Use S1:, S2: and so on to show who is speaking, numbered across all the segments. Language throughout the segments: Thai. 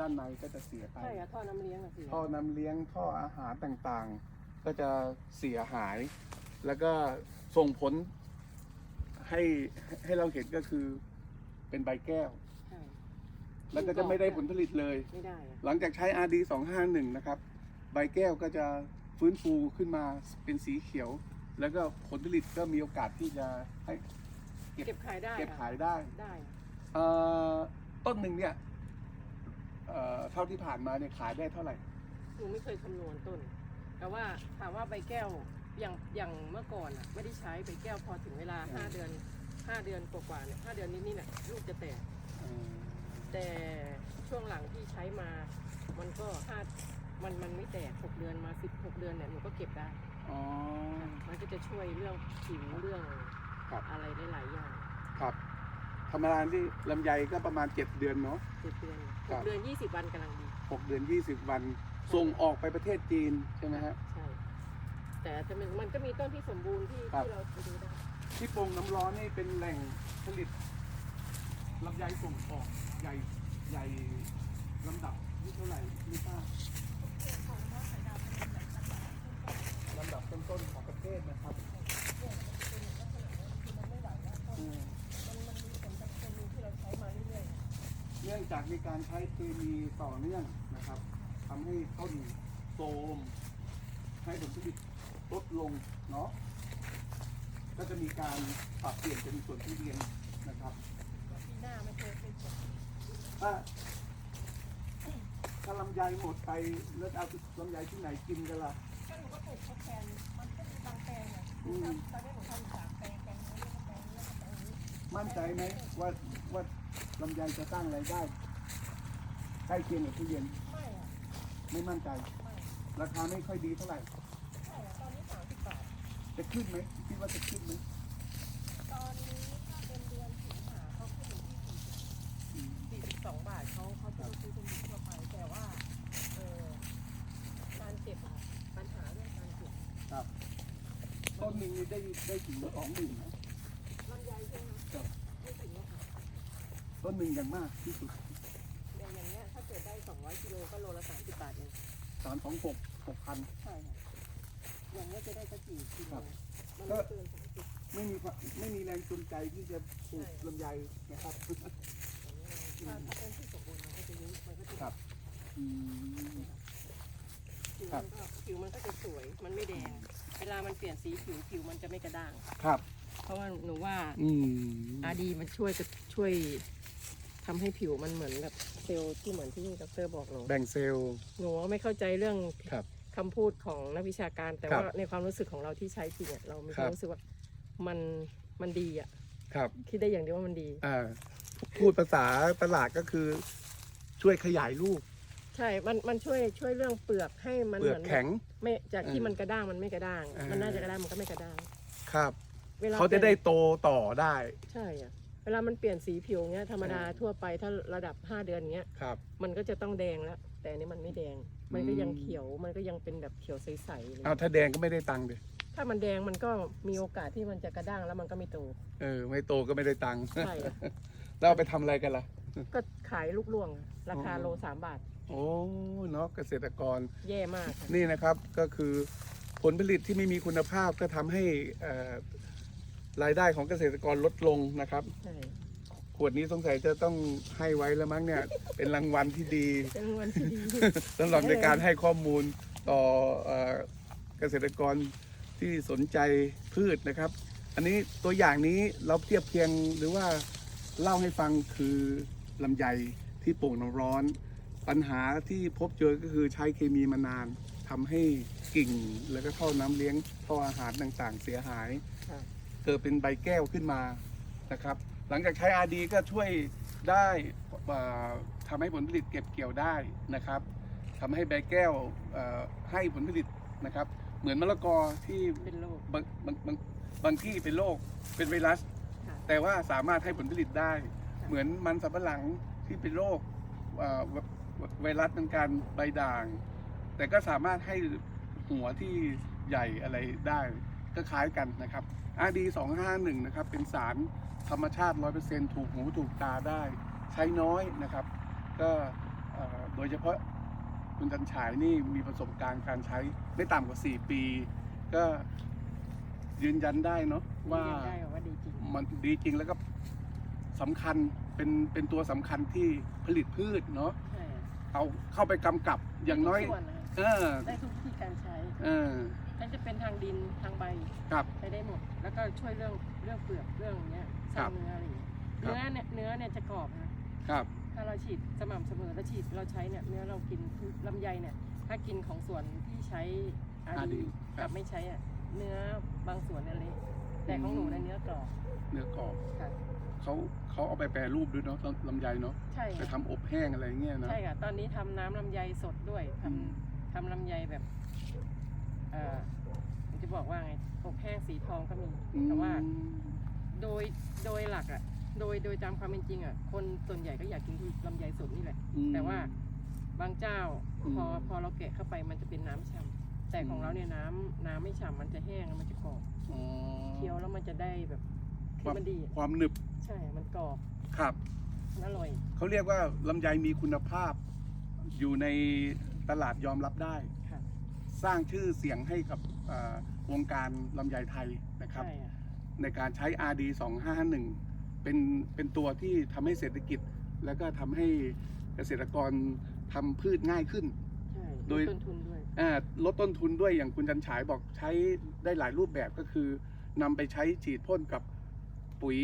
S1: ด้านในก็จะเสียไป
S2: ใช่อะท่อน้ำเลี้ยงอะเสีย
S1: ท่อน้ำเลี้ยงท่ออาหารต่างๆ ก็จะเสียหาย แล้วก็ส่งผลให้ให้เราเห็นก็คือเป็นใบแก้ว
S2: ใช่
S1: แล้วก็จะไม่ได้ผลผลิตเลย
S2: ไม่ได้อะ
S1: หลังจากใช้ RD 251 นะครับ ใบแก้วก็จะฟื้นฟูขึ้นมาเป็นสีเขียว แล้วก็ผลผลิตก็มีโอกาสที่จะให้เก็บ
S2: เก็บขายได้อะ
S1: เก็บขายได้
S2: ได้อะ
S1: เอ่อต้นหนึ่งเนี่ย เอ่อเท่าที่ผ่านมาเนี่ยขายได้เท่าไหร่
S2: หนูไม่เคยคำนวณต้น แต่ว่าถามว่าใบแก้วอย่างอย่างเมื่อก่อนอะไม่ได้ใช้ใบแก้วพอถึงเวลา
S1: อืม
S2: ห้าเดือนห้าเดือนกว่าๆเนี่ยห้าเดือนนิดๆเนี่ยลูกจะแตก
S1: เอ่อ
S2: แต่ช่วงหลังที่ใช้มา มันก็ห้ามันมันไม่แตกหกเดือนมาสิบหกเดือนเนี่ยหนูก็เก็บได้
S1: อ๋อ
S2: มันก็จะช่วยเรื่องผิวเรื่อง
S1: ครับ
S2: อะไรได้หลายอย่าง
S1: ครับธ รรมดาที่ลำไยก็ประมาณ 7 เดือนเนาะ
S2: เจ็ดเดือน
S1: ค
S2: ห
S1: รับ
S2: กเดือนยี่สิบวันกำลังดี
S1: 6เดือน 20 วัน ส่งออกไปประเทศจีนใช่ไหมฮะ
S2: ใช่ แต่จะมันมันก็มีต้นที่สมบูรณ์ที่
S1: ครับ
S2: ที่เราไปดูได้
S1: ที่โป่งน้ำร้อนนี่เป็นแหล่งผลิตลำไยส่งออกใหญ่ใหญ่ลำดับที่เท่าไหร่ไม่ทราบลำดับต้นๆของประเทศนะครับอืมเนื่อง จากมีการใช้เคมีต่อเนื่องนะครับทำให้ต้นโทรมให้ผลผลิตลดลงเนาะก็จะมีการปรับเปลี่ยนเป็นส่วนที่เรียนนะครับ
S2: ปีหน้าไม่เคยเคยเก็บ
S1: ถ้าถ้าลำไยหมดไปแล้วจะเอาลำไยที่ไหนกินกันล่ะ
S2: ก็หนูก็ปลูกทดแทนมันก็มีบางแปลงอะ
S1: อืม
S2: ตอนนี้หนูทำสามแปลงแปลงนี้แปลงนี้แปลงนี้
S1: มั่นใจไหมว่าว่า ลำไยจะสร้างรายได้ใกล้เคียงกับทุเรียน
S2: ไม่อะ
S1: ไม่มั่นใจ
S2: ไม่
S1: ราคาไม่ค่อยดีเท่าไหร่
S2: ใช่อะตอนนี้สามสิบบาท
S1: จะขึ้นไหมคิดว่าจะขึ้นไหม
S2: ตอนนี้ถ้าเป็นเดือนสิงหาเขาขึ้นอยู่ที่สี่สิบ
S1: อืม
S2: สี่สิบสองบาทเขาเขาจะซื้อเป็นอยู่ทั่วไป แต่ว่าเออการเก็บอะปัญหาเรื่องการเก็บ
S1: ครับต้นหนึ่งนี่ได้ได้ถึงสองหมื่นนะ
S2: ลำไยใช่ไหม
S1: ครับ
S2: ไม่ถึงหรอกค่ะ
S1: ต้นหนึ่งอย่างมากที่สุด
S2: อย่างอย่างเงี้ยถ้าเกิดได้สองร้อยกิโลก็โลละสามสิบบาทเอง
S1: สามสองหกหกพัน
S2: ใช่ค่ะอย่างเงี้ยจะได้สักกี่กิโล
S1: ครับ
S2: มันไม่เกินสามสิบ
S1: ไม่มีความไม่มีแรงจูงใจที่จะปลูกลำไยนะครับ
S2: ถ้าถ้าเป็นที่สมบูรณ์มันก็จะยุ่มันก็จะ
S1: ครับ อืม
S2: ผิว
S1: ครั
S2: มั
S1: บ
S2: นก็ผิวมันก็จะสวยมันไม่แดงเวลามันเปลี่ยนสีผิวผิวมันจะไม่กระด้าง
S1: ครับ
S2: เพราะว่าหนูว่า
S1: อืม
S2: อาดีมันช่วยจะช่วย ทำให้ผิวมันเหมือนแบบเซลล์ที่เหมือนที่ดรบอกหนู
S1: แบ่งเซลล์
S2: หนูไม่เข้าใจเรื่อง
S1: ครับ
S2: คำพูดของนักวิชาการ แต่
S1: ครับ
S2: ว่าในความรู้สึกของเราที่ใช้จริงอะเรามีค
S1: ครั
S2: วาม
S1: บ
S2: รู้สึกว่ามันมันดีอะ
S1: ครับ
S2: คิดได้อย่างเดียวว่ามันดี
S1: อ่าพูดภาษาตลาดก็คือ ช่วยขยายลูก
S2: ใช่มันมันช่วยช่วยเรื่องเปลือกให้มัน
S1: เปลื
S2: เห
S1: อก
S2: มือน
S1: แข็ง
S2: ไม่จากที่
S1: เออ
S2: มันกระด้างมันไม่กระด้าง
S1: เออ
S2: มันน่าจะกระด้างมันก็ไม่กระด้าง
S1: ครับ
S2: เวลา
S1: เขาจะได้
S2: ปลี่ยน
S1: โตต่อได้
S2: ใช่อะ เวลามันเปลี่ยนสีผิวเงี้ยธรรมดา
S1: เออ
S2: ทั่วไปถ้าระดับ 5 เดือนเงี้ย
S1: ครับ
S2: มันก็จะต้องแดงแล้วแต่อันนี้มันไม่แดง มันก็ยัง
S1: อืม
S2: เขียวมันก็ยังเป็นแบบเขียวใสๆเลย
S1: เอาถ้าแดงก็ไม่ได้ตังค์เลย
S2: ถ้ามันแดงมันก็มีโอกาสที่มันจะกระด้างแล้วมันก็ไม่โต
S1: เออ ไม่โตก็ไม่ได้ตังค์
S2: ใช่อะ
S1: แล้วเอาไปทำอะไรกันล่ะ
S2: ก็ขายลูกล่วง ราคา
S1: อ๋อ
S2: โลสามบาท
S1: โอ้เนาะเกษตรกร
S2: แย่มากค่ะ
S1: นี่นะครับก็คือผลผลิตที่ไม่มีคุณภาพก็ทำให้เอ่อ รายได้ของเกษตรกรลดลงนะครับ
S2: ใช่
S1: ขวดนี้สงสัยจะต้องให้ไว้แล้วมั้งเนี่ย เป็นรางวัลที่ดี
S2: เป็นวันที่ดี
S1: สำหรับในการให้ข้อมูลต่อเอ่อเกษตรกรที่สนใจพืชนะครับ อันนี้ตัวอย่างนี้เราเทียบเคียงหรือว่าเล่าให้ฟังคือลำไยที่โป่งน้ำร้อน ปัญหาที่พบเจอก็คือใช้เคมีมานานทำให้กิ่งแล้วก็ท่อน้ำเลี้ยงท่ออาหารต่างๆ เสียหาย
S2: ค่ะ
S1: เกิดเป็นใบแก้วขึ้นมานะครับ หลังจากใช้อาดีก็ช่วยได้เอ่อทำให้ผลผลิตเก็บเกี่ยวได้นะครับทำให้ใบแก้วเอ่อให้ผลผลิตนะครับ เหมือนมะละกอที่
S2: เป็นโรค
S1: บางบางบางบางที่เป็นโรคเป็นไวรัส
S2: ค่ะ
S1: แต่ว่าสามารถให้ผลผลิตได้ เหมือนมันสำปะหลังที่เป็นโรคเอ่อไวไวรัสเป็นการใบด่าง แต่ก็สามารถให้หัวที่ใหญ่อะไรได้ ก็คล้ายกันนะครับ RD 251 นะครับเป็นสารธรรมชาติ 100%ถูกหูถูกตาได้ ใช้น้อยนะครับ ก็เอ่อยเฉพาะคุณจันฉายนี่มีประสบการณ์การใช้ไม่ต่ำกว่า 4 ปี ก็ยืนยันได้เนาะว่า
S2: เรียนได้ว่าดีจริง
S1: มันดีจริงแล้วก็สำคัญเป็นเป็นตัวสำคัญที่ผลิตพืชเนาะ
S2: ใช่
S1: เอาเข้าไปกำกับอย่างน้อย
S2: ทุกส่วนนะ
S1: เออ
S2: ได้ทุกวิธีการใช้
S1: เออ
S2: นั่นจะเป็นทางดินทางใบ
S1: ครับ
S2: ใช้ได้หมด แล้วก็ช่วยเรื่องเรื่องเปลือกเรื่องเนี้ยสร้างเนื้ออะไรอย่างเงี้ย
S1: ครับ
S2: เนื้อเนี่ยเนื้อเนี่ยจะกรอบนะครับ ถ้าเราฉีดสม่ำเสมอแล้วฉีดเราใช้เนี่ยเนื้อเรากินคือลำไยเนี่ย ถ้ากินของส่วนที่ใช้อา
S1: RD
S2: ดี
S1: ครั
S2: กับบไม่ใช้อะเนื้อบางส่วนเนี่ยเละแต่ของหนูเนี่ยเนื้อกรอบ
S1: เนื้อกรอบ
S2: ค่ะ
S1: เขาเขาเอาไปแปรรูปด้วยเนาะลำไยเนาะ
S2: ใช่
S1: ไป
S2: ค่ะ
S1: ทำอบแห้งอะไรเงี้ยนะ
S2: ใช่ค่ะตอนนี้ทำน้ำลำไยสดด้วยทำ
S1: อืม
S2: ทำลำไยแบบเอ่อผมจะบอกว่าไงอบแห้งสีทองก็มี แต่ว่า
S1: อืม
S2: โดยโดยหลักอะ โดยโดยตามความเป็นจริงอะ คนส่วนใหญ่ก็อยากกินลำไยสดนี่แหละ
S1: อืม
S2: แต่ว่าบางเจ้า
S1: อืม
S2: พอพอเราแกะเข้าไปมันจะเป็นน้ำฉ่ำแต่ของ
S1: อืม
S2: เราเนี่ยน้ำน้ำไม่ฉ่ำมันจะแห้งแล้วมันจะกรอบ
S1: อ๋อ
S2: เคี้ยวแล้วมันจะได้แบบคือมันดีอะ
S1: ความหนึบ
S2: ใช่ มันกรอบ
S1: ครับ
S2: มันอร่อย
S1: เขาเรียกว่าลำไยมีคุณภาพ อยู่ในตลาดยอมรับได้
S2: ค่ะ
S1: สร้างชื่อเสียงให้กับเอ่อวงการลำไยไทยนะครับ
S2: ใช่อะ
S1: ในการใช้ RD 2551เป็นเป็นตัวที่ทำให้เศรษฐกิจ แล้วก็ทำให้เกษตรกรทำพืชง่ายขึ้น
S2: ใช่
S1: โดย
S2: ต้นทุนด้วย
S1: อ่าลดต้นทุนด้วยอย่างคุณจันฉายบอกใช้ได้หลายรูปแบบก็คือนำไปใช้ฉีดพ่นกับปุ๋ย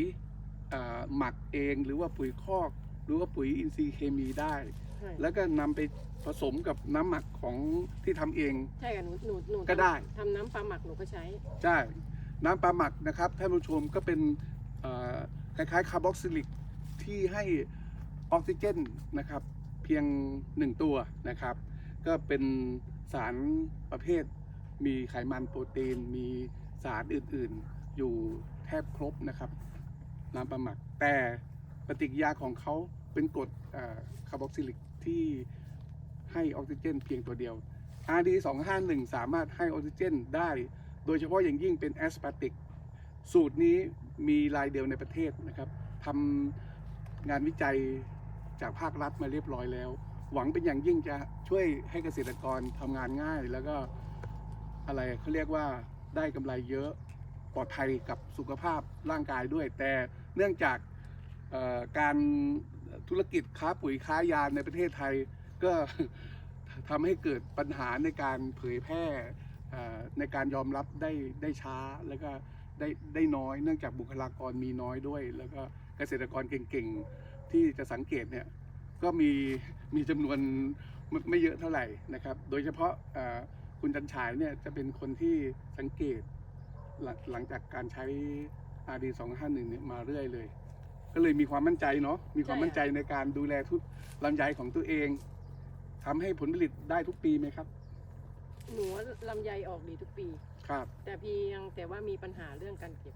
S1: อ่าหมักเอง หรือว่าปุ๋ยคอก หรือว่าปุ๋ยอินทรีย์เคมีได้
S2: ใช่
S1: แล้วก็นำไปผสมกับน้ำหมักของที่ทำเอง
S2: ใช่ค่ะหนูหนูหนู
S1: ก็ได้
S2: ทำน้ำปลาหมักหนูก็ใช้
S1: ใช่น้ำปลาหมักนะครับท่านผู้ชมก็เป็นเอ่อคล้ายๆคาร์บอกซิลิกที่ให้ออกซิเจนนะครับเพียงหนึ่งตัวนะครับ ก็เป็นสารประเภท มีไขมันโปรตีน มีสารอื่นๆ อยู่แทบครบนะครับ น้ำปลาหมักแต่ปฏิกิริยาของเขาเป็นกรดคาร์บอกซิลิก ที่ให้ออกซิเจนเพียงตัวเดียว RD 251 สามารถให้ออกซิเจนได้ โดยเฉพาะอย่างยิ่งเป็นแอสปาติก สูตรนี้มีรายเดียวในประเทศนะครับทำงานวิจัยจากภาครัฐมาเรียบร้อยแล้ว หวังเป็นอย่างยิ่งจะช่วยให้เกษตรกรทำงานง่าย แล้วก็อะไรเขาเรียกว่าได้กำไรเยอะปลอดภัยกับสุขภาพร่างกายด้วย แต่เนื่องจากการ ธุรกิจค้าปุ๋ยค้ายาในประเทศไทย ก็ทำให้เกิดปัญหาในการเผยแพร่ในการยอมรับได้ได้ช้าแล้วก็ได้ได้น้อย เนื่องจากบุคลากรมีน้อยด้วย แล้วก็เกษตรกรเก่งๆที่จะสังเกตเนี่ยก็มีมีจำนวนไม่ไม่เยอะเท่าไหร่นะครับ โดยเฉพาะคุณจันฉายเนี่ยจะเป็นคนที่สังเกตหลังหลังจากการใช้ RD 251เนี่ยมาเรื่อยเลย ก็เลยมีความมั่นใจเนาะมีความมั่นใจในการดูแลทุกลำไยของตัวเองทำให้ผลผลิตได้ทุกปีไหมครับ
S2: หนูว่าลำไยออกดีทุกปี
S1: ครับ
S2: แต่เพียงแต่ว่ามีปัญหาเรื่องการเก็บ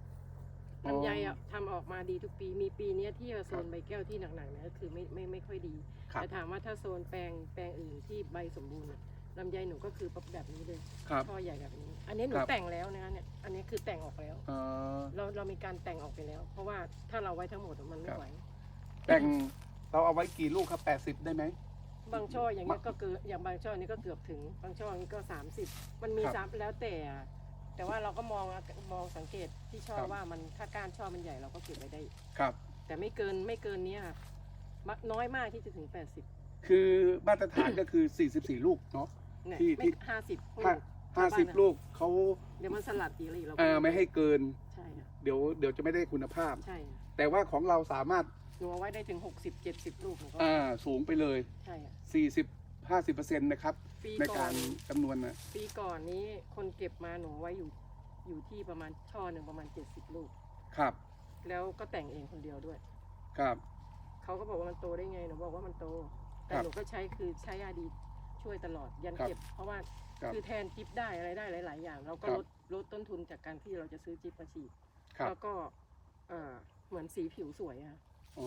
S1: อ๋อ
S2: ลำไยอะทำออกมาดีทุกปี มีปีเนี้ยที่โซนใบแก้วที่หนักๆเนี่ยก็คือไม่ไม่ไม่ค่อยดี
S1: ครับ
S2: แต่ถามว่าถ้าโซนแปลงแปลงอื่นที่ใบสมบูรณ์อะ ลำไยหนูก็คือแบบนี้เลย
S1: ครับ
S2: ช่อใหญ่แบบนี้ อันนี้หนู
S1: ครับ
S2: แต่งแล้วนะคะเนี่ยอันนี้คือแต่งออกแล้ว
S1: เอ่อ
S2: เราเรามีการแต่งออกไปแล้ว เพราะว่าถ้าเราไว้ทั้งหมดอะมันไม่
S1: ครับ
S2: ไหว
S1: แต่งเราเอาไว้กี่ลูกครับ 80 ได้ไหม
S2: บางช่ออย่างเงี้ย
S1: มะ
S2: ก็เกือบอย่างบางช่อนี้ก็เกือบถึงบางช่อนี้ก็ 30 มันมี
S1: ครับ
S2: สามแล้วแต่ แต่ว่าเราก็มองมองสังเกตที่ช่อ
S1: ครับ
S2: ว่ามันถ้าก้านช่อมันใหญ่เราก็เก็บไว้ได้
S1: ครับ
S2: แต่ไม่เกินไม่เกินเนี้ยค่ะมักน้อยมากที่จะถึง 80
S1: คือมาตรฐานก็คือ 44 ลูกเนาะ
S2: เนี่ย
S1: ที่
S2: ไม่
S1: ที่
S2: ห้าสิบ
S1: ถ้า50ลูกเขา
S2: เดี๋ยวมันสลัดอีกเลยเรา
S1: เออไม่ให้เกิน
S2: ใช่ค่ะ
S1: เดี๋ยวเดี๋ยวจะไม่ได้คุณภาพ
S2: ใช่ค่ะ
S1: แต่ว่าของเราสามารถ
S2: หนูเอาไว้ได้ถึง60 70ลูกหนูก็
S1: อ่าสูงไปเลย
S2: ใช่ค่ะ
S1: 40 50%นะครับ
S2: ปี
S1: ใน
S2: ก่
S1: กา
S2: อน
S1: รจำนวนนะ
S2: ปีก่อนนี้คนเก็บมาหนูไว้อยู่อยู่ที่ประมาณช่อหนึ่งประมาณ70ลูก
S1: ครับ
S2: แล้วก็แต่งเองคนเดียวด้วย
S1: ครับ
S2: เขาก็บอกว่ามันโตได้ไงหนูบอกว่ามันโต แต่
S1: ครับ
S2: หนูก็ใช้คือใช้อาดี ช่วยตลอดยัน
S1: ครับ
S2: เก็บ เพราะว่า
S1: ครับ
S2: คือแทนจิ๊บได้อะไรได้หลาย ๆ อย่าง เราก็
S1: ครับ
S2: ลดลดต้นทุนจากการที่เราจะซื้อจิ๊บมาฉีด
S1: ครับ
S2: แล้วก็เอ่อเหมือนสีผิวสวยอะ
S1: อ๋อ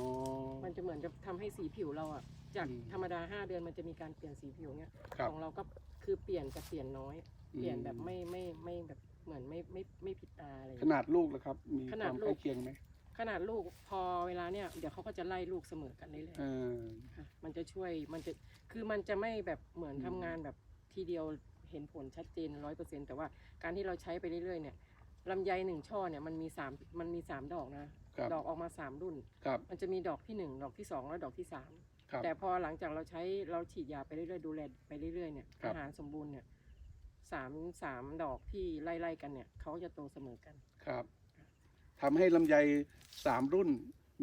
S2: มันจะเหมือนจะทำให้สีผิวเราอะจาก
S1: อืม
S2: ธรรมดา 5 เดือนมันจะมีการเปลี่ยนสีผิวเนี่ย
S1: ครับ
S2: ของเราก็คือเปลี่ยนแต่เปลี่ยนน้อย
S1: อืม
S2: เปลี่ยนแบบไม่ไม่ไม่แบบเหมือนไม่ไม่ไม่ผิดตาอะไรอย่าง
S1: ข
S2: เงี้ย
S1: นาดลูกนะครับ มี
S2: ข
S1: ค
S2: นาด
S1: วาม
S2: ลู
S1: ใกล้
S2: ก
S1: เคียงไหม
S2: ขนาดลูกพอเวลาเนี่ยเดี๋ยวเขาก็จะไล่ลูกเสมอกันได้เลย
S1: เออ
S2: ค่ะมันจะช่วยมันจะคือมันจะไม่แบบเหมือน
S1: อืม
S2: ทำงานแบบทีเดียวเห็นผลชัดเจนร้อยเปอร์เซ็นแต่ว่าการที่เราใช้ไปเรื่อยๆเนี่ยลำไยหนึ่งช่อเนี่ยมันมีสามมันมีสามดอกนะ ครับดอกออกมาสามรุ่น
S1: ครับ
S2: มันจะมีดอกที่หนึ่งดอกที่สองและดอกที่สาม
S1: ครับ
S2: แต่พอหลังจากเราใช้เราฉีดยาไปเรื่อยๆดูแลไปเรื่อยๆเนี่ย
S1: ครับ
S2: อาหารสมบูรณ์เนี่ยสามสามดอกที่ไล่ๆกันเนี่ยเขาจะโตเสมอกัน
S1: ครับ ทำให้ลำไยสามรุ่น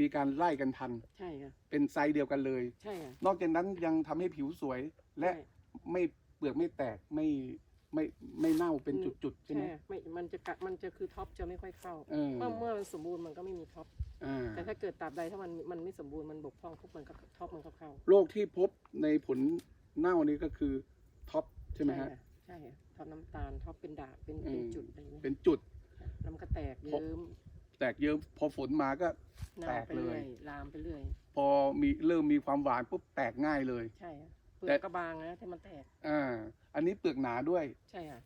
S1: มีการไล่กันทัน
S2: ใช่ค่ะ
S1: เป็นไซส์เดียวกันเลย
S2: ใช่ค่ะ
S1: นอกจากนั้นยังทำให้ผิวสวยและ
S2: ใช่
S1: ไม่เปลือกไม่แตกไม่ไม่ไม่เน่าเป็นจุดๆใช่
S2: ใช่
S1: ไหม
S2: ค่ะไม่มันจะกะมันจะคือท็อปจะไม่ค่อยเข้า
S1: เออ
S2: เมื่อเมื่อมันสมบูรณ์มันก็ไม่มีท็อป
S1: อ่า
S2: แต่ถ้าเกิดตราบใดถ้ามันมันไม่สมบูรณ์มันบกพร่องปุ๊บมันก็ท็อปมันก็เข้า
S1: โรคที่พบในผลเน่านี้ก็คือท็อปใช่ไหมฮะ
S2: ค่ะใช่ค่ะท็อปน้ำตาลท็อปเป็นด่างเป็น
S1: อืม
S2: เป็นจุดอะไรอย่างเงี้ย
S1: เป็นจุด
S2: ค่ะแล้วมันก็แตก
S1: พบ
S2: เยิ้ม
S1: แตกเยอะพอฝนมาก็
S2: หนา
S1: แตก
S2: ไปเรื่อย
S1: เลย
S2: ลามไปเรื่อย
S1: พอมีเริ่มมีความหวานปุ๊บแตกง่ายเลย
S2: ใช่ค่ะเปลื
S1: แต่
S2: อกก็บางนะที่มันแตก
S1: อ่า อันนี้เปลือกหนาด้วย
S2: ใช่ค่ะ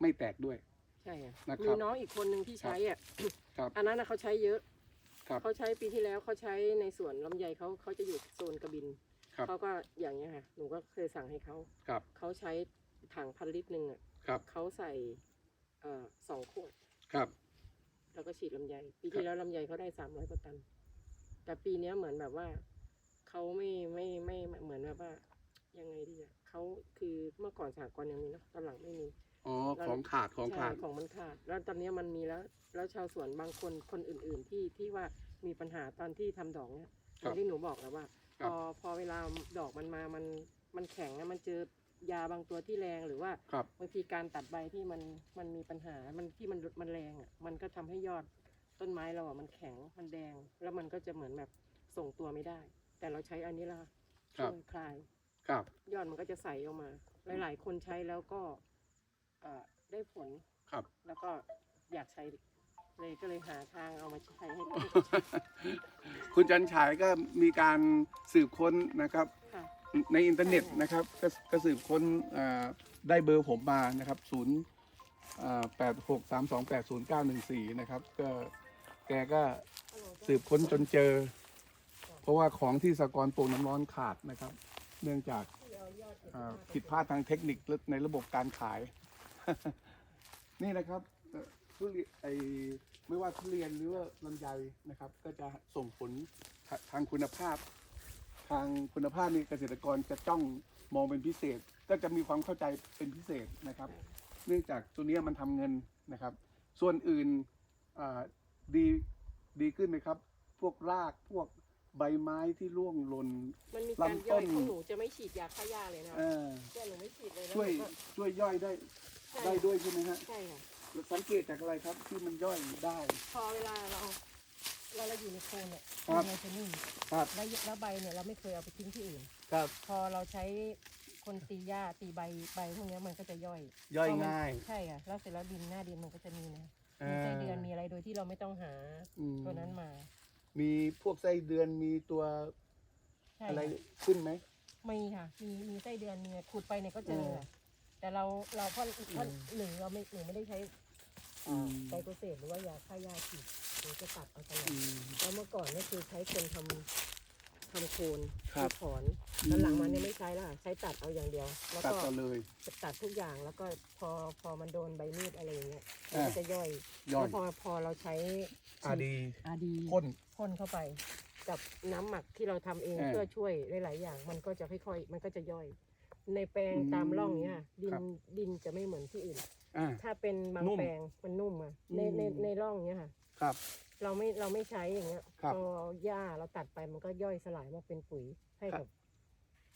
S1: ไม่แตกด้วย
S2: ใช่ค่ะ
S1: นะครับ
S2: มีน้องอีกคนหนึ่งที่ใช้อะ
S1: ครับ
S2: อันนั้นนะเขาใช้เยอะ
S1: ครับ
S2: เขาใช้ปีที่แล้วเขาใช้ในสวนลำไยเขาเขาจะอยู่โซนกระบิน
S1: ครับ
S2: เขาก็อย่างเงี้ยค่ะหนูก็เคยสั่งให้เขา
S1: ครับ
S2: เขาใช้ถังพันลิตรหนึ่งอะ
S1: ครับ
S2: เขาใส่เอ่อสองขวด
S1: ครับ
S2: แล้วก็ฉีดลำไย ปีที่แล้วลำไยเขาได้สามร้อยกว่าตัน แต่ปีเนี้ยเหมือนแบบว่าเขาไม่ไม่ไม่ไม่เหมือนแบบว่า ยังไงดีอะเขาคือเมื่อก่อนสหกรณ์ยังมีเนอะตอนหลังไม่มี
S1: อ๋อ ของขาดของขาด
S2: ใช่ของมันขาด แล้วตอนเนี้ยมันมีแล้ว แล้วชาวสวนบางคนคนอื่น ๆ ที่ที่ว่ามีปัญหาตอนที่ทำดอกเนี่ยอ
S1: ครับ
S2: ย่างที่หนูบอกแล้วว่า
S1: ครั
S2: พ
S1: บ
S2: อพอเวลาดอกมันมามันมันแข็งอะมันเจอ ยาบางตัวที่แรงหรือว่า
S1: ครับ
S2: บางทีการตัดใบที่มันมันมีปัญหา มันที่มันมันแรงอะ มันก็ทำให้ยอดต้นไม้เราอะมันแข็งมันแดง แล้วมันก็จะเหมือนแบบส่งตัวไม่ได้ แต่เราใช้อันนี้ละ
S1: ครับ
S2: ช่วยคลาย
S1: ครับ
S2: ยอดมันก็จะใสออกมา หลาย ๆ คนใช้แล้วก็เอ่อได้ผล
S1: ครับ
S2: แล้วก็อยากใช้เลยก็เลยหาทางเอามาใช้ให้
S1: คุณจันฉายก็มีการสืบค้นนะครับ
S2: ค่ะ
S1: ในอินเทอร์เน็ตนะครับก็ก็สืบค้นอ่าได้เบอร์ผมมานะครับศูนย์แปดหกสามสองแปดศูนย์เก้าหนึ่งสี่นะครับก็แกก็สืบค้นจนเจอ เพราะว่าของที่สหกรปลูกน้ำร้อนขาดนะครับ เนื่องจากอ่าผิดพลาดทางเทคนิคและในระบบการขาย นี่นะครับเอ่อทุเรียนไอไม่ว่าทุเรียนหรือว่าลำไยนะครับ ก็จะส่งผลทางคุณภาพ ทางคุณภาพนี่เกษตรกรจะจ้องมองเป็นพิเศษ ก็จะมีความเข้าใจเป็นพิเศษนะครับ เนื่องจากตัวเนี้ยมันทำเงินนะครับ ส่วนอื่นอ่าดีดีขึ้นไหมครับ พวกรากพวกใบไม้ที่ร่วงหล่น
S2: มันมีการ
S1: ลำต้
S2: ย่อย
S1: น
S2: ของหนูจะไม่ฉีดยาฆ่าหญ้าเลยนะ
S1: เออ
S2: แค่หนูไม่ฉีดเลยนะ
S1: ช่วย
S2: หนูก็
S1: ช่วยย่อยได้
S2: ใช่
S1: ได้ด้วยใช่ไหมฮะ
S2: ใช่ค่ะ
S1: สังเกตจากอะไรครับที่มันย่อยได้
S2: พอเวลาเรา เราเราอยู่ในโคนเนี่ย
S1: ครับ
S2: มันจะนิ่ม
S1: ครับ
S2: แล้วแล้วใบเนี่ยเราไม่เคยเอาไปทิ้งที่อื่น
S1: ครับ
S2: พอเราใช้คนตีหญ้าตีใบใบพวกเนี้ยมันก็จะย่อย
S1: ย่อย
S2: พมัน
S1: ง่าย
S2: ใช่ค่ะแล้วเสร็จแล้วดินหน้าดินมันก็จะมีนะ
S1: อ่า
S2: มีไส้เดือนมีอะไรโดยที่เราไม่ต้องหา
S1: อืม
S2: ตัวนั้นมา
S1: มีพวกไส้เดือนมีตัว
S2: ใช่
S1: อะไร
S2: ค่ะ
S1: ขึ้นไหม
S2: มีค่ะ มีมีไส้เดือนมีขุดไปเนี่ยก็เจอ
S1: เออ
S2: ค่ะแต่เราเราเพราะเพราะหนึ่งเราไม่หนูไม่ได้ใช้
S1: อืม
S2: ไกลโคเซตหรือว่ายาฆ่าหญ้าฉีดหนูจะตัดเอาตลอด
S1: อืม
S2: แล้วเมื่อก่อนเนี่ยคือใช้คนทำทำโคน
S1: ครับ
S2: ถอนแล้วหลังมาเนี่ยไม่ใช้และใช้ตัดเอาอย่างเดียว แล้ว
S1: ตัด
S2: ก็
S1: ต่อเลย
S2: ตัดทุกอย่างแล้วก็พอพอมันโดนใบมีดอะไรอย่างเงี้ยมัน
S1: อ่า
S2: ก็จะย่อย
S1: ย่อ
S2: แล้
S1: ยว
S2: พอพอเราใช้
S1: อาดี
S2: อาดี
S1: พ่น
S2: พ่นเข้าไป กับน้ำหมักที่เราทำเอง
S1: อ่า
S2: เพื่อช่วยหลายๆอย่าง มันก็จะค่อยๆมันก็จะย่อย ในแปลง
S1: อืม
S2: ตามร่องเนี้ยดิ
S1: ครั
S2: น
S1: บ
S2: ดินจะไม่เหมือนที่อื่น
S1: อ่า
S2: ถ้าเป็นบาง
S1: นุ่ม
S2: แปลงมันนุ่มอะใน
S1: อืม
S2: ในในร่องเนี้ยค่ะ
S1: ครับ
S2: เราไม่เราไม่ใช้อย่างเงี้ย
S1: ครับ
S2: พอหญ้าเราตัดไปมันก็ย่อยสลายมาเป็นปุ๋ยให้
S1: ครั
S2: กับ บ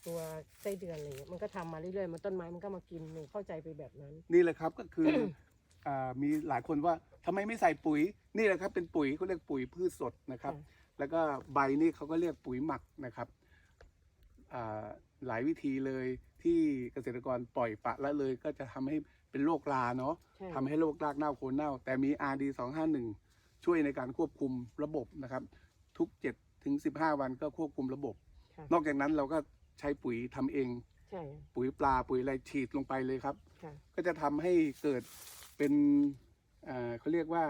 S2: ตัวไส้เดือนอะไรเงี้ยมันก็ทำมาเรื่อยๆมันต้นไม้มันก็มากินหนูเข้าใจไปแบบนั้น
S1: นี่แหละครับก็คือ อ่ามีหลายคนว่าทำไมไม่ใส่ปุ๋ย นี่แหละครับเป็นปุ๋ยเขาเรียกปุ๋ยพืชสดนะครับ
S2: ค่ะ
S1: แล้วก็ใบนี่เขาก็เรียกปุ๋ยหมักนะครับอ่าหลายวิธีเลยที่เกษตรกรปล่อยปละละเลยก็จะทำให้ เป็นโรคราเนาะ
S2: ใช่
S1: ทำให้โรครากเน่าโคนเน่า แต่มี RD 251 ช่วยในการควบคุมระบบนะครับ ทุก7ถึง15 วันก็ควบคุมระบบ
S2: ค่ะ
S1: นอกจากนั้นเราก็ใช้ปุ๋ยทำเอง
S2: ใช่
S1: ปุ๋ยปลาปุ๋ยอะไรฉีดลงไปเลยครับ
S2: ค่ะ
S1: ก็จะทำให้เกิดเป็นอ่าเขาเรียกว่า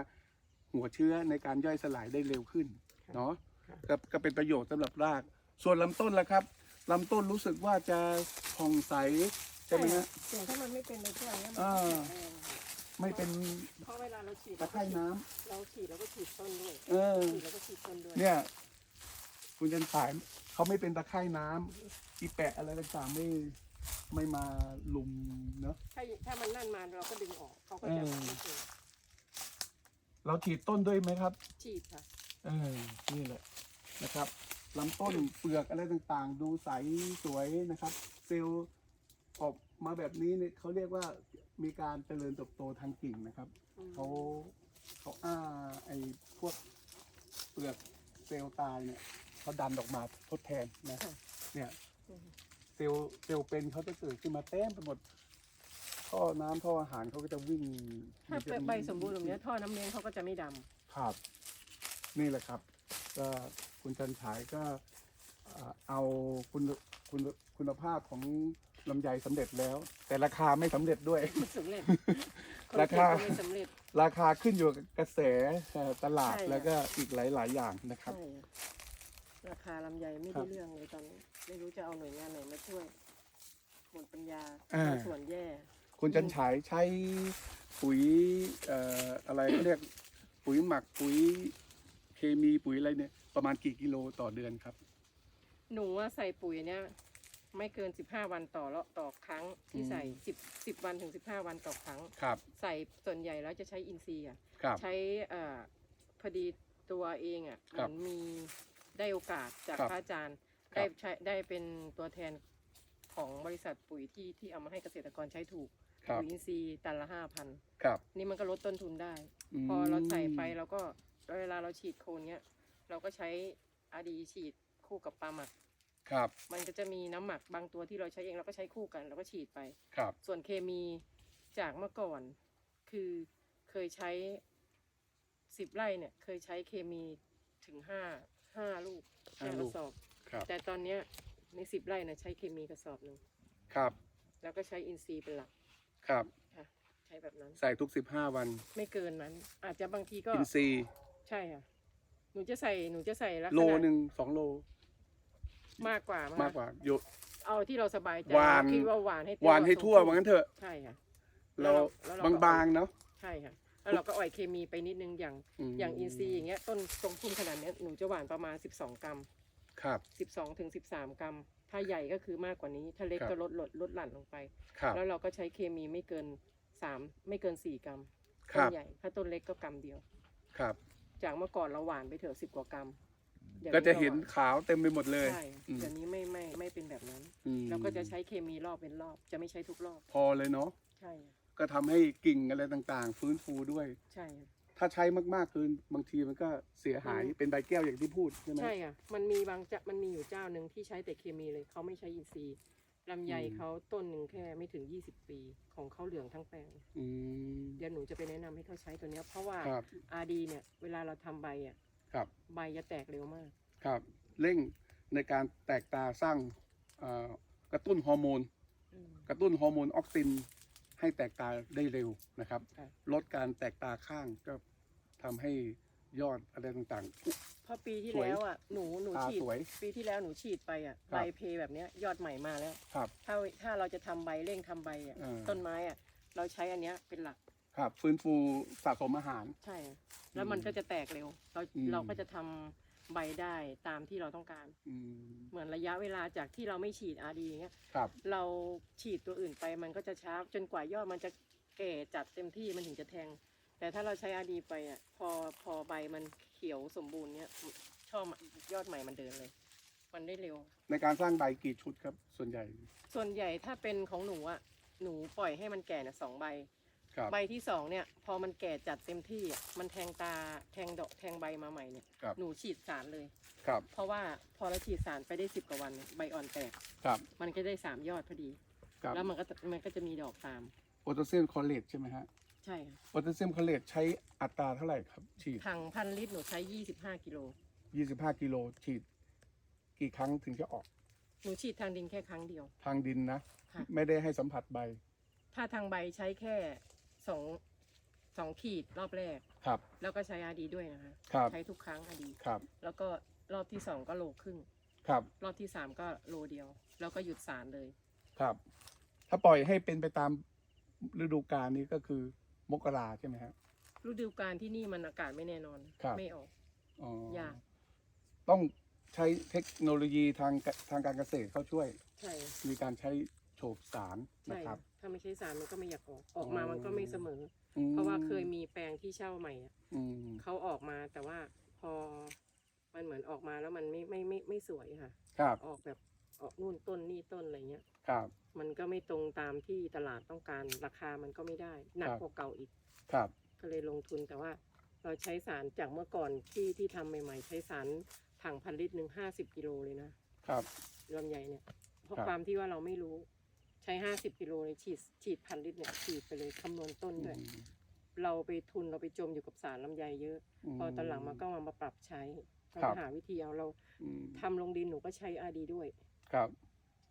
S1: หัวเชื้อในการย่อยสลายได้เร็วขึ้น
S2: ค่ะ
S1: เนาะ
S2: ค่ะ
S1: ก็ก็เป็นประโยชน์สำหรับราก ส่วนลำต้นล่ะครับลำต้นรู้สึกว่าจะผ่องใส ใช่ไหมฮะ
S2: อย่างถ้ามันไม่เป็นในช่วงเนี้ยมัน
S1: อ่า
S2: จะแข็งแรงค่ะ
S1: ไม่เป็น
S2: เพราะเวลาเราฉีด
S1: ตะไคร่น้ำ
S2: เราฉีดแล้วก็ฉีดต้นด้วย
S1: เออ
S2: ฉีดแล้วก็ฉีดต้นด้วย
S1: เนี่ย คุณจันสายเขาไม่เป็นตะไคร่น้ำอีแปะอะไรต่างๆไม่ไม่มาลุมเนาะ
S2: ถ้าถ้ามันนั่นมาเราก็ดึงออกเขาก็จะ
S1: เออ
S2: ไม่เป็น
S1: เราฉีดต้นด้วยไหมครับ
S2: ฉีดค่ะ
S1: เออ นี่แหละนะครับลำต้นเปลือกอะไรต่างๆ ดูใสสวยนะครับ เซลล์ ออกมาแบบนี้เนี่ยเขาเรียกว่ามีการเจริญเติบโตทางกิ่งนะครับ
S2: อืม
S1: เขาเขาอ้าไอ้พวกเปลือกเซลล์ตายเนี่ยเขาดันออกมาทดแทนนะ
S2: ค่ะ
S1: เนี่ย
S2: อืม
S1: เซลล์เซลล์เป็นเขาจะเกิดขึ้นมาเต็มไปหมดท่อน้ำท่ออาหารเขาก็จะวิ่ง
S2: ถ้าใบสมบูรณ์แบบเนี้ยท่อน้ำเลี้ยงเขาก็จะไม่ดำ
S1: ครับ นี่แหละครับ ก็คุณจันฉายก็เอ่อเอาคุณคุณคุณภาพของ ลำไยสำเร็จแล้ว แต่ราคาไม่สำเร็จด้วย
S2: ไม่สำเร็จ
S1: ราคา
S2: นเก็บก็ไม่สำเร็จ
S1: ราคาขึ้นอยู่กับกระแสเอ่อตลาด
S2: ใช่
S1: แล้วก็อีกหลาย ๆ อย่างนะครับ
S2: ใช่อะราคาลำไยไม่
S1: ครั
S2: ได้
S1: บ
S2: เรื่องเลยตอนนี้ไม่รู้จะเอาหน่วยงานไหนมาช่วยหมดปัญญา
S1: อ่า
S2: บางส่วนแย่
S1: คุณจันฉายใช้ปุ๋ยเอ่ออะไรเขาเรียกปุ๋ยหมักปุ๋ยเคมีปุ๋ยอะไรเนี่ย ประมาณกี่กิโลต่อเดือนครับ
S2: หนูว่าใส่ปุ๋ยเนี้ย ไม่เกินสิบห้าวันต่อละต่อครั้งที่
S1: อืม
S2: ใส่สิบสิบวันถึงสิบห้าวันต่อครั้ง
S1: ครับ
S2: ใส่ส่วนใหญ่แล้วจะใช้อินทรีย์อะ
S1: ครับ
S2: ใช้เอ่อพอดีตัวเองอะ
S1: ครับ
S2: มันมีได้โอกาสจาก
S1: ครับ
S2: พระอาจารย์
S1: ครับ
S2: ได้ใช้ได้เป็นตัวแทนของบริษัทปุ๋ยที่ที่เอามาให้เกษตรกรใช้ถูก
S1: ครับ
S2: ปุ๋ยอินทรีย์ตันละห้าพัน
S1: ครับ
S2: นี่มันก็ลดต้นทุนได้
S1: ม
S2: พอเราใส่ไปเราก็เวลาเราฉีดโคนเนี้ยเราก็ใช้อาดีฉีดคู่กับปลาหมัก
S1: ครับ
S2: มันก็จะมีน้ำหมักบางตัวที่เราใช้เองเราก็ใช้คู่กันเราก็ฉีดไป
S1: ครับ
S2: ส่วนเคมีจากเมื่อก่อน คือเคยใช้สิบไร่เนี่ย เคยใช้เคมีถึงห้าห้าลูก
S1: ห้า
S2: ห้าก
S1: ลู
S2: ระ
S1: ก
S2: สอบ
S1: ครับ
S2: แต่ตอนเนี้ยในสิบไร่นะใช้เคมีกระสอบหนึ่ง
S1: ครับ
S2: แล้วก็ใช้อินทรีย์เป็นหลัก
S1: ครับ
S2: ค่ะ ใช้แบบนั้น
S1: ใส่ทุกสิบห้าวัน
S2: ไม่เกินนั้น อาจจะบางทีก็
S1: อินซีย์
S2: ใช่ค่ะหนูจะใส่หนูจะใส่ลักษ
S1: โล
S2: ณะ
S1: หนึ่งสองโล
S2: มากกว่ามามา
S1: กกว่าโย
S2: เอาที่เราสบายใจ
S1: หวาน
S2: คิดว่าหวานให้
S1: หวานให้ทั่ว
S2: สม
S1: ว่างั้นเถอะ
S2: ใช่ค่ะ
S1: เรา
S2: แล้วเราก็
S1: บางๆเนาะ
S2: ใช่ค่ะแล้วเราก็อ่อยเคมีไปนิดนึงอย่าง
S1: ม
S2: อย่างอินซีย์อย่างเงี้ยต้นตรงพุ่มขนาดเนี้ยหนูจะหวานประมาณ 12 กรัม
S1: ครับ
S2: 12ถึง13 กรัม ถ้าใหญ่ก็คือมากกว่านี้ ถ้าเล็ก
S1: ครับ
S2: ก็ลดลดลดหลั่นลงไป
S1: ครับ
S2: แล้วเราก็ใช้เคมีไม่เกิน 3 ไม่เกิน 4 กรัม
S1: ค
S2: ต้
S1: รั
S2: น
S1: บ
S2: ใหญ่ ถ้าต้นเล็กก็กรัมเดียว
S1: ครับ
S2: จากเมื่อก่อนเราหวานไปเถอะ10 กว่ากรัม ดี๋ยว
S1: ก็จะ
S2: รา
S1: เห็น
S2: หวา
S1: ขาวเต็มไปหมดเลย
S2: ใช่
S1: อืม
S2: เดี๋ยวนี้ไม่ไม่ไม่เป็นแบบนั้น
S1: อืม
S2: เราก็จะใช้เคมีรอบเป็นรอบ จะไม่ใช้ทุกรอบ
S1: พอเลยเนาะ
S2: ใช่ค่ะ
S1: ก็ทำให้กิ่งอะไรต่างๆ ฟื้นฟูด้วย
S2: ใช่ค่ะ
S1: ถ้าใช้มากๆคือบางทีมันก็เสียหาย
S2: อืม
S1: เป็นใบแก้วอย่างที่พูดใช่ไหม
S2: ใช่ค่ะ มันมีบางจะมันมีอยู่เจ้าหนึ่งที่ใช้แต่เคมีเลยเขาไม่ใช้อินทรีย์ลำไย
S1: อืม
S2: เขาต้นหนึ่งแค่ไม่ถึง 20 ปี ของเขาเหลืองทั้งแปลง
S1: อืม
S2: เดี๋ยวหนูจะไปแนะนำให้เขาใช้ตัวเนี้ยเพราะว่า
S1: ครับ
S2: อาดีเนี่ย เวลาเราทำใบอะ
S1: ครับ
S2: ใบจะแตกเร็วมาก
S1: ครับเร่งในการแตกตาสร้างเอ่อกระตุ้นฮอร์โมน
S2: อืม
S1: กระตุ้นฮอร์โมนออกซินให้แตกตาได้เร็วนะครับ
S2: ค่ะ
S1: ลดการแตกตาข้างก็ทำให้ยอดอะไรต่าง
S2: เพราะปีที่
S1: สวย
S2: แล้วอะหนูหนู
S1: ตา
S2: ฉีด
S1: สวย
S2: ปีที่แล้วหนูฉีดไปอะ
S1: ครับ
S2: ใบเพแบบเนี้ยยอดใหม่มาแล้ว
S1: ๆครับ
S2: ถ้าถ้าเราจะทำใบเร่งทำใบอะ
S1: อ่า
S2: ต้นไม้อะเราใช้อันเนี้ยเป็นหลัก
S1: ครับฟื้นฟูสะสมอาหาร
S2: ใช่ค่ะแล้วมันก็จะแตกเร็ว เรา
S1: อืม
S2: เราก็จะทำใบได้ตามที่เราต้องการ
S1: อืม
S2: เหมือนระยะเวลาจากที่เราไม่ฉีดอาดีอย่างเงี้ย
S1: ครับ
S2: เราฉีดตัวอื่นไปมันก็จะช้าจนกว่ายอดมันจะแก่จัดเต็มที่มันถึงจะแทง แต่ถ้าเราใช้อาดีไปอะพอพอใบมันเขียวสมบูรณ์เนี้ยช่อมันยอดใหม่มันเดินเลย มันได้เร็ว
S1: ในการสร้างใบกี่ชุดครับ ส่วนใหญ่
S2: ส่วนใหญ่ถ้าเป็นของหนูอะหนูปล่อยให้มันแก่เนี่ยสองใบ
S1: ครับ
S2: ใบที่สองเนี่ย พอมันแก่จัดเต็มที่อะมันแทงตาแทงดอกแทงใบมาใหม่เนี่ย
S1: ครับ
S2: หนูฉีดสารเลย
S1: ครับ
S2: เพราะว่าพอเราฉีดสารไปได้สิบกว่าวันเนี่ยใบอ่อนแตก
S1: ครับ
S2: มันก็ได้สามยอดพอดี
S1: ครับ
S2: แล้วมันก็มันก็จะมีดอกตาม
S1: โพแทสเซียมคลอเรตใช่ไหมฮะ
S2: ใช่ค่ะ
S1: โพแทสเซียมคลอเรตใช้อัตราเท่าไหร่ครับ ฉีด
S2: ถังพันลิตรหนูใช้ยี่สิบห้ากิโล
S1: 25 กิโลฉีด กี่ครั้งถึงจะออก
S2: หนูฉีดทางดินแค่ครั้งเดียว
S1: ทางดินนะ
S2: ค่ะ
S1: ไม่ได้ให้สัมผัสใบ
S2: ถ้าทางใบใช้แค่ สองสองขีดรอบแรก
S1: ครับ
S2: แล้วก็ใช้อาดีด้วยนะคะ
S1: ครับ
S2: ใช้ทุกครั้งอาดี
S1: ครับ
S2: แล้วก็รอบที่สองก็โลครึ่ง
S1: ครับ
S2: รอบที่สามก็โลเดียว แล้วก็หยุดสารเลย
S1: ครับ ถ้าปล่อยให้เป็นไปตามฤดูกาลนี้ก็คือมกราใช่ไหมฮะ
S2: ฤดูกาลที่นี่มันอากาศไม่แน่นอน
S1: ครับ
S2: ไม่ออก
S1: อ๋อ
S2: ยาก
S1: ต้องใช้เทคโนโลยีทางกทางการเกษตรเข้าช่วย
S2: ใช่
S1: มีการใช้โฉบสาร
S2: ใช่
S1: นะครับ
S2: ถ้าไม่ใช้สารมันก็ไม่อยากออกออกมา
S1: อ๋อ
S2: มันก็ไม่เสมอ
S1: อืม
S2: เพราะว่าเคยมีแปลงที่เช่าใหม่อะ
S1: อืม
S2: เขาออกมาแต่ว่าพอมันเหมือนออกมาแล้วมันไม่ไม่ไม่ไม่สวยค่ะ
S1: ครับ
S2: ออกแบบออกนู่นต้นนี่ต้นอะไรเงี้ย
S1: ครับ
S2: มันก็ไม่ตรงตามที่ตลาดต้องการราคามันก็ไม่ได้ หนัก
S1: ครับ
S2: กว่าเก่าอีก
S1: ครับ
S2: ก็เลยลงทุนแต่ว่าเราใช้สารจากเมื่อก่อนที่ที่ทำใหม่ ๆ ใช้สารถังพันลิตรหนึ่งห้าสิบกิโลเลยนะครับ ลำไยเนี่ย เพราะ
S1: ครับ
S2: ความที่ว่าเราไม่รู้ ใช้ห้าสิบกิโลเลยฉีดฉีดพันลิตรเนี่ยฉีดไปเลยคำนวณต้นด้วย
S1: อืม
S2: เราไปทุนเราไปจมอยู่กับสารลำไยเยอะ พอตอนหลังมาก็มามาปรับใช้เรา
S1: ครับ
S2: ก็หาวิธีเอาเรา
S1: อืม
S2: ทำลงดินหนูก็ใช้อาดีด้วย
S1: ครับ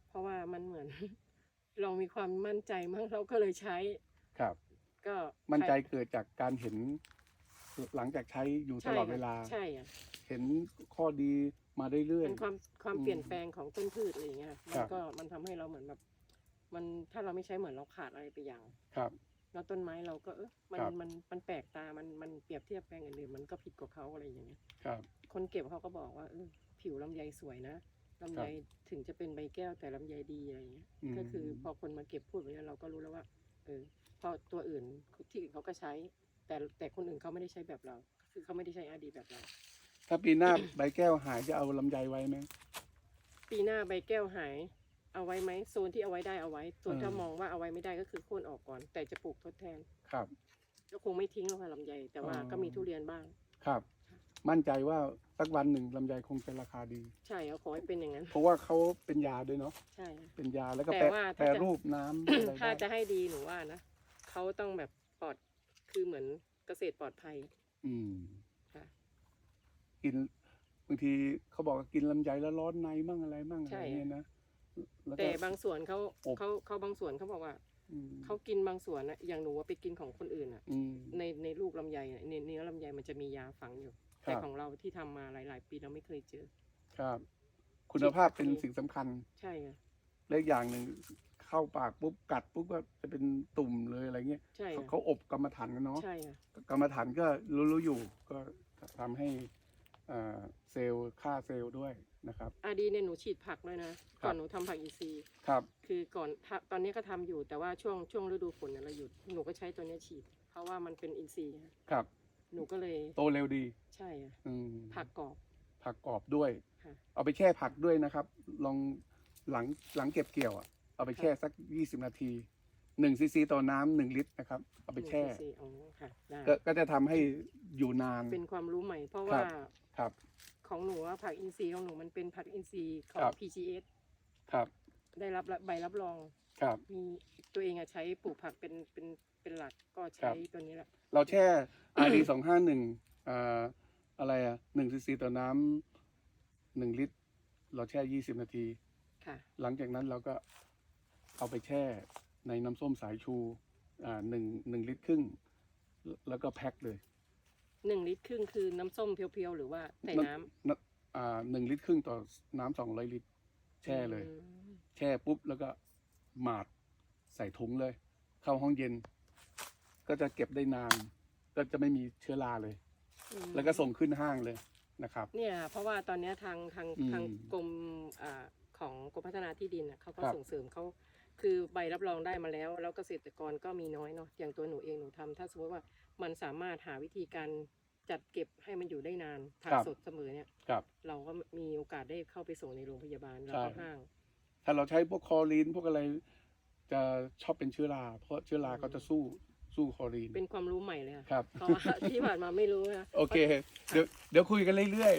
S2: เพราะว่ามันเหมือน เรามีความมั่นใจมั้งเราก็เลยใช้
S1: ครับ
S2: ก็
S1: มั่นใจเกิดจากการเห็น หลังจากใช้อยู่ต
S2: ใช่
S1: ลอด
S2: ค่ะ
S1: เวลา
S2: ใช่อะ
S1: เห็นข้อดีมาเรื่อย
S2: เป็นความความ
S1: อืม
S2: เปลี่ยนแปลงของต้นพืชอะไรอย่างเงี้ยมั
S1: ครั
S2: น
S1: บ
S2: ก็มันทำให้เราเหมือนแบบ มันถ้าเราไม่ใช้เหมือนเราขาดอะไรไปอย่าง
S1: ๆครับ
S2: แล้วต้นไม้เราก็เออมัน
S1: ครับ
S2: มันมันแปลกตา มันมันเปรียบเทียบแปลงอื่นๆมันก็ผิดกว่าเขาอะไรอย่างเงี้ย
S1: ครับ
S2: คนเก็บเขาก็บอกว่าเออผิวลำไยสวยนะลำไยถึงจะเป็นใบแก้วแต่ลำไยดีอะไรอย่างเงี้ย
S1: ม
S2: ก็คือพอคนมาเก็บพูดแบบนี้เราก็รู้แล้วว่า เออเพราะตัวอื่นที่อื่นเขาก็ใช้ แต่แต่คนอื่นเขาไม่ได้ใช้แบบเรา คือเขาไม่ได้ใช้อาดีแบบเรา
S1: ถ้าปีหน้า ใบแก้วหายจะเอาลำไยไว้ไหม
S2: ปีหน้าใบแก้วหาย เอาไว้ไหมโซนที่เอาไว้ได้เอาไว้ ส่วน
S1: เออ
S2: ถ้ามองว่าเอาไว้ไม่ได้ก็คือโค่นออกก่อน แต่จะปลูกทดแทน
S1: ครับ
S2: ก็คงไม่ทิ้งหรอกค่ะลำไยแต่ว่า
S1: อ๋อ
S2: ก็มีทุเรียนบ้าง
S1: ครับ มั่นใจว่าสักวันหนึ่งลำไยคงเป็นราคาดี
S2: ใช่เอาขอให้เป็นอย่างนั้น
S1: เพราะว่าเขาเป็นยาด้วยเนาะ
S2: ใช่
S1: เป็นยาแล้วก็
S2: แต่
S1: แปร
S2: ว่า
S1: แปร
S2: ถ้าจะ
S1: รูปน้ำอะไร
S2: ถ้าจะ
S1: ได้
S2: ให้ดีหนูว่านะเขาต้องแบบปลอดคือเหมือนเกษตรปลอดภัย
S1: อืม
S2: ค่ะ
S1: กินบางทีเขาบอกว่ากินลำไยแล้วร้อนในมั่งอะไรมั่งอะไรเนี่ยนะแล้วก็
S2: แต่บางส่วนเขา
S1: อบ
S2: เขาเขาบางส่วนเขาบอกว่า
S1: อืม
S2: เขากินบางส่วนนะอย่างหนูว่าไปกินของคนอื่นอะ
S1: อืม
S2: ในในลูกลำไยอะในเนื้อลำไยมันจะมียาฝังอยู่
S1: ค
S2: แต่
S1: รับ
S2: ของเราที่ทำมาหลาย ๆ ปีเราไม่เคยเจอ
S1: ครับ คุณภาพเป็นสิ่งสำคัญ
S2: ใช่ค่ะ
S1: และอีกอย่างหนึ่งเข้าปากปุ๊บกัดปุ๊บก็จะเป็นตุ่มเลยอะไรเงี้ย
S2: ใช่
S1: เขา
S2: ค่ะ
S1: เขาอบกรรมฐานกันเนาะ
S2: ใช่ค่ะ
S1: กรรมฐานก็รู้ๆอยู่ ก็ทำให้อ่าเซลล์ฆ่าเซลล์ด้วย นะครับ
S2: อาดีเนี่ยหนูฉีดผักด้วยนะก่อนหนูทำผักอินทรีย์
S1: ครับ
S2: คือก่อนทำตอนนี้ก็ทำอยู่แต่ว่าช่วงช่วงฤดูฝนเนี่ยเราหยุดหนูก็ใช้ตัวเนี้ยฉีด เพราะว่ามันเป็นอินทรีย์ค่ะ
S1: ครับ
S2: หนูก็เลย
S1: โตเร็วดี
S2: ใช่ค่ะ
S1: อืม
S2: ผักกรอบ
S1: ผักกรอบด้วย
S2: ค่ะ
S1: เอาไปแช่ผักด้วยนะครับ ลองหลังหลังเก็บเกี่ยวอะเอาไปแช่สักยี่สิบนาทีหนึ่งซีซีต่อน้ำหนึ่งลิตรนะครับ เอาไปแช่
S2: หนูก็ซื้ออ๋อค่ะได้
S1: ก็ก็จะทำให้อยู่นาน
S2: เป็นความรู้ใหม่ เพราะ
S1: ครั
S2: ว่า
S1: บครับ
S2: ของหนูว่าผักอินทรีย์ของหนูมันเป็นผักอินทรีย์ของ
S1: ครับ
S2: PGS
S1: ครับ
S2: ได้รับใบรับรอง
S1: ครับ
S2: มีตัวเองอะใช้ปลูกผักเป็นเป็นเป็นหลักก็
S1: ครั
S2: ใช้
S1: บ
S2: ตัวนี้แหละ
S1: เราแช่ RD สองห้าหนึ่งอ่าอะไรอะหนึ่งซีซีต่อน้ำหนึ่งลิตร เราแช่ยี่สิบนาที
S2: ค่ะ
S1: หลังจากนั้นเราก็เอาไปแช่ในน้ำส้มสายชูอ่าหนึ่งหนึ่งลิตรครึ่ง แล้วก็แพ็คเลย
S2: หนึ่งลิตรครึ่งคือน้ำส้มเพียวๆหรือว่าใส่น้ำ
S1: น้ำอ่าหนึ่งลิตรครึ่งต่อน้ำสองร้อยลิตรแช่เลย
S2: อืม
S1: แช่ปุ๊บแล้วก็หมาดใส่ถุงเลย เข้าห้องเย็น ก็จะเก็บได้นาน ก็จะไม่มีเชื้อราเลย
S2: อืม
S1: แล้วก็ส่งขึ้นห้างเลยนะครับ
S2: เนี่ยเพราะว่าตอนเนี้ยทางทาง
S1: อืม
S2: ทางกรมอ่าของกรมพัฒนาที่ดินน่ะเขาก็
S1: ครับ
S2: ส่งเสริมเขา คือใบรับรองได้มาแล้ว แล้วเกษตรกรก็มีน้อยเนาะอย่างตัวหนูเองหนูทำถ้าสมมติว่ามันสามารถหาวิธีการจัดเก็บให้มันอยู่ได้นานผักสดเสมอเนี่ย
S1: ครับ
S2: เราก็มีโอกาสได้เข้าไปส่งในโรงพยาบาลแล้วก็
S1: ใช่
S2: ห้าง
S1: ถ้าเราใช้พวกคลอรีนพวกอะไรจะชอบเป็นเชื้อรา เพราะเชื้อราเขาจะสู้สู้คลอรีน
S2: เป็นความรู้ใหม่เลยค่ะ
S1: ครับ
S2: เพราะว่าที่ผ่านมาไม่รู้นะ
S1: โอเค เดี๋ยวเดี๋ยวคุยกันเรื่อย